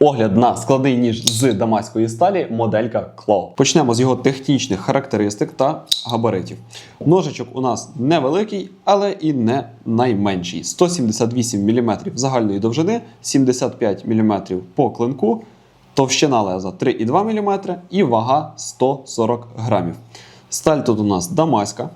Огляд на складний ніж з дамаської сталі моделька Claw. Почнемо з його технічних характеристик та габаритів. Ножичок у нас невеликий, але і не найменший. 178 мм загальної довжини, 75 мм по клинку, товщина леза 3,2 мм і вага 140 грамів. Сталь тут у нас дамаська.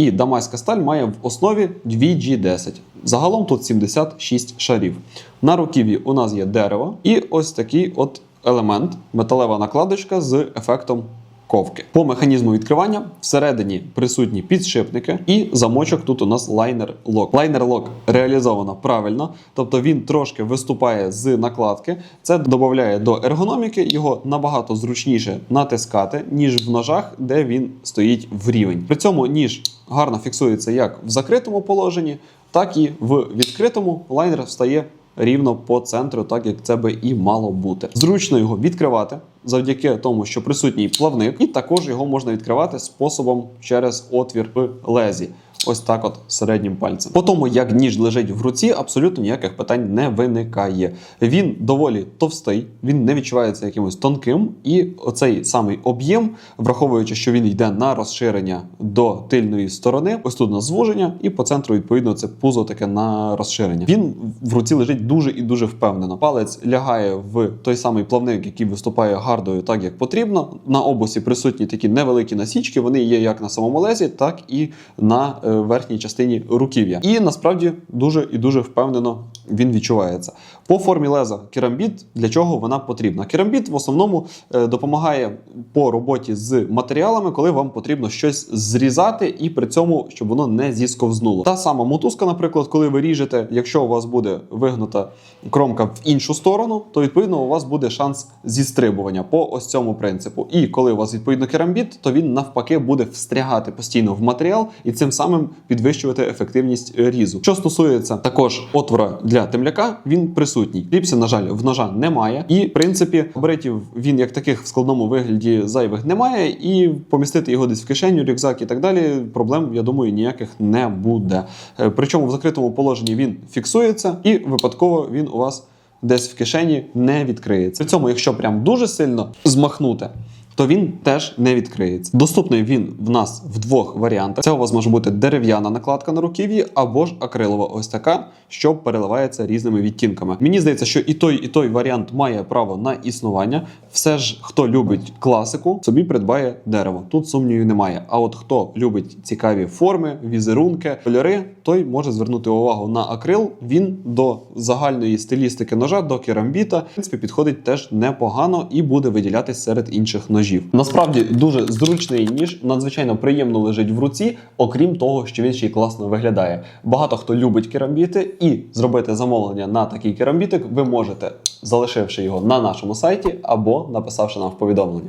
І дамаська сталь має в основі 2G10. Загалом тут 76 шарів. На руків'ї у нас є дерево і ось такий от елемент, металева накладочка з ефектом ковки. По механізму відкривання всередині присутні підшипники, і замочок тут у нас лайнер лок. Лайнер лок реалізовано правильно, тобто він трошки виступає з накладки. Це додає до ергономіки, його набагато зручніше натискати, ніж в ножах, де він стоїть в рівень. При цьому ніж гарно фіксується як в закритому положенні, так і в відкритому лайнер встає рівно по центру, так як це би і мало бути. Зручно його відкривати завдяки тому, що присутній плавник, і також його можна відкривати способом через отвір в лезі. Ось так, от середнім пальцем. По тому, як ніж лежить в руці, абсолютно ніяких питань не виникає. Він доволі товстий, він не відчувається якимось тонким, і оцей самий об'єм, враховуючи, що він йде на розширення до тильної сторони, ось тут на звуження, і по центру, відповідно, це пузо таке на розширення. Він в руці лежить дуже і дуже впевнено. Палець лягає в той самий плавник, який виступає гардою, так як потрібно. На обусі присутні такі невеликі насічки. Вони є як на самому лезі, так і на е, верхній частині руків'я. І насправді дуже і дуже впевнено він відчувається. По формі леза керамбіт для чого вона потрібна? Керамбіт в основному е, допомагає по роботі з матеріалами, коли вам потрібно щось зрізати, і при цьому щоб воно не зісковзнуло. Та сама мотузка, наприклад, коли ви ріжете, якщо у вас буде вигнута кромка в іншу сторону, то відповідно у вас буде шанс зістрибування по ось цьому принципу. І коли у вас відповідно керамбіт, то він навпаки буде встрягати постійно в матеріал і цим самим підвищувати ефективність різу. Що стосується також отвора для темляка, він присутній. Кліпсів, на жаль, в ножа немає. І в принципі, габаритів він як таких в складному вигляді зайвих немає, і помістити його десь в кишеню, рюкзак і так далі. Проблем, я думаю, ніяких не буде. Е, Причому в закритому положенні він фіксується, і випадково він у вас десь в кишені не відкриється. При цьому, якщо прям дуже сильно змахнути. То він теж не відкриється. Доступний він в нас в двох варіантах. Це у вас може бути дерев'яна накладка на руків'ї, або ж акрилова, ось така, що переливається різними відтінками. Мені здається, що і той, і той варіант має право на існування. Все ж, хто любить класику, собі придбає дерево. Тут сумнівів немає. А от хто любить цікаві форми, візерунки, кольори, той може звернути увагу на акрил. Він до загальної стилістики ножа, до керамбіта, в принципі, підходить теж непогано і буде виділятись серед інших ножів. Насправді дуже зручний ніж, надзвичайно приємно лежить в руці, окрім того, що він ще й класно виглядає. Багато хто любить керамбіти, і зробити замовлення на такий керамбітик ви можете, залишивши його на нашому сайті або написавши нам в повідомлення.